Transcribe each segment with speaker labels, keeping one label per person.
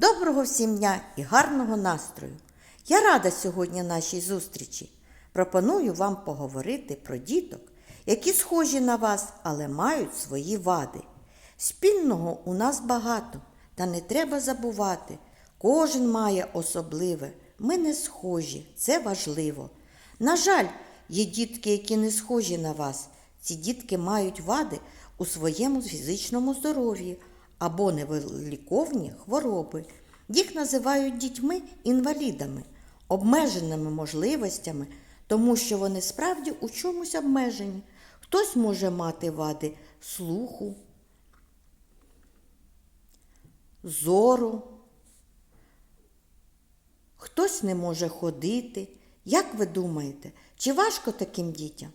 Speaker 1: Доброго всім дня і гарного настрою! Я рада сьогодні нашій зустрічі. Пропоную вам поговорити про діток, які схожі на вас, але мають свої вади. Спільного у нас багато, та не треба забувати. Кожен має особливе. Ми не схожі, це важливо. На жаль, є дітки, які не схожі на вас. Ці дітки мають вади у своєму фізичному здоров'ї або невиліковні хвороби. Їх називають дітьми-інвалідами, обмеженими можливостями, тому що вони справді у чомусь обмежені. Хтось може мати вади слуху, зору, хтось не може ходити. Як ви думаєте, чи важко таким дітям?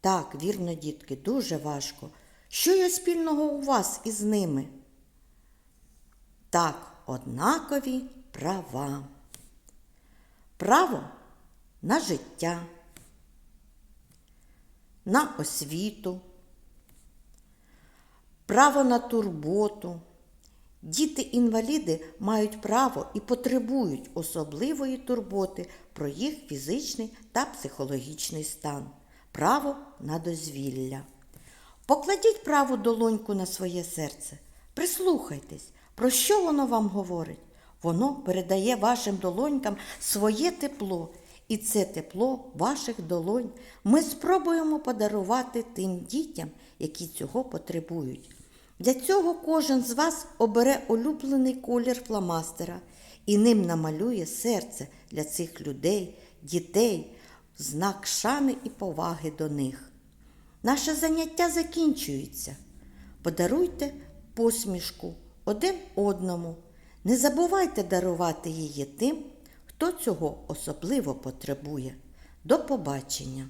Speaker 1: Так, вірно, дітки, дуже важко. Що є спільного у вас із ними? Так, однакові права. Право на життя, на освіту, право на турботу. Діти-інваліди мають право і потребують особливої турботи про їх фізичний та психологічний стан, право на дозвілля. Покладіть праву долоньку на своє серце, прислухайтесь, про що воно вам говорить. Воно передає вашим долонькам своє тепло, і це тепло ваших долонь ми спробуємо подарувати тим дітям, які цього потребують. Для цього кожен з вас обере улюблений колір фломастера і ним намалює серце для цих людей, дітей, знак шани і поваги до них. Наше заняття закінчується. Подаруйте посмішку один одному. Не забувайте дарувати її тим, хто цього особливо потребує. До побачення!